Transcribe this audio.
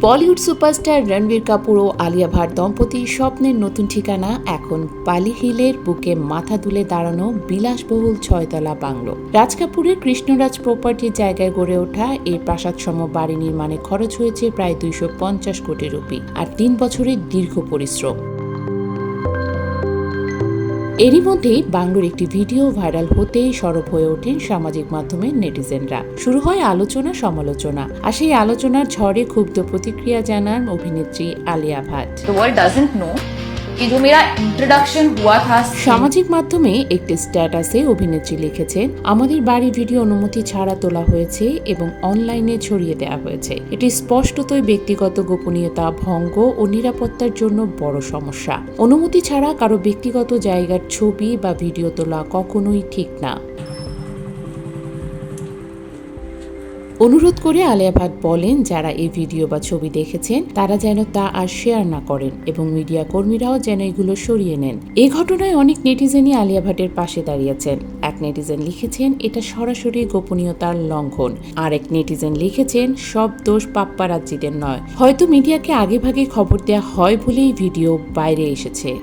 Bollywood superstar Ranbir Kapoor ও আলিয়া ভাট দম্পতির স্বপ্নের নতুন ঠিকানা এখন পালি হিলের বুকে মাথা তুলে দাঁড়ানো বিলাসবহুল ছয়তলা বাংলো। রাজ কাপুরের কৃষ্ণরাজ প্রপার্টির জায়গায় গড়ে ওঠা এই প্রাসাদসম বাড়ি নির্মাণে খরচ হয়েছে প্রায় দুইশো পঞ্চাশ কোটি রুপি, আর তিন বছরের দীর্ঘ পরিশ্রম। এরই মধ্যেই বাংলোর একটি ভিডিও ভাইরাল হতেই সরব হয়ে ওঠেন সামাজিক মাধ্যমের নেটিজেনরা। শুরু হয় আলোচনা সমালোচনা, আর সেই আলোচনার ঝড়ে ক্ষুব্ধ প্রতিক্রিয়া জানান অভিনেত্রী Alia Bhatt. The world know कि जो मेरा इंट्रोडक्शन हुआ था সামাজিক মাধ্যমে একটি স্ট্যাটাসে অভিনেত্রী লিখেছেন আমাদের বাড়ি ভিডিও অনুমতি ছাড়া তোলা হয়েছে এবং অনলাইনে ছড়িয়ে দেওয়া হয়েছে এটি স্পষ্টতই ব্যক্তিগত গোপনীয়তা ভঙ্গ ও নিরাপত্তার জন্য বড় সমস্যা অনুমতি ছাড়া কারো ব্যক্তিগত জায়গার ছবি বা ভিডিও তোলা কখনোই ঠিক না অনুরোধ করে আলিয়া ভাট বলেন, যারা এই ভিডিও বা ছবি দেখেছেন, তারা যেন তা আর শেয়ার না করেন এবং মিডিয়া কর্মীরাও যেন এগুলো সরিয়ে নেন। এই ঘটনায় অনেক নেটিজেনই আলিয়া ভাটের পাশে দাঁড়িয়েছেন। এক নেটিজেন লিখেছেন, এটা সরাসরি গোপনীয়তার লঙ্ঘন। আর এক নেটিজেন লিখেছেন, সব দোষ পাপ্পারাজ্জিদের নয়। হয়তো মিডিয়াকে আগেভাগে খবর দেওয়া হয় বলেই ভিডিও বাইরে এসেছে।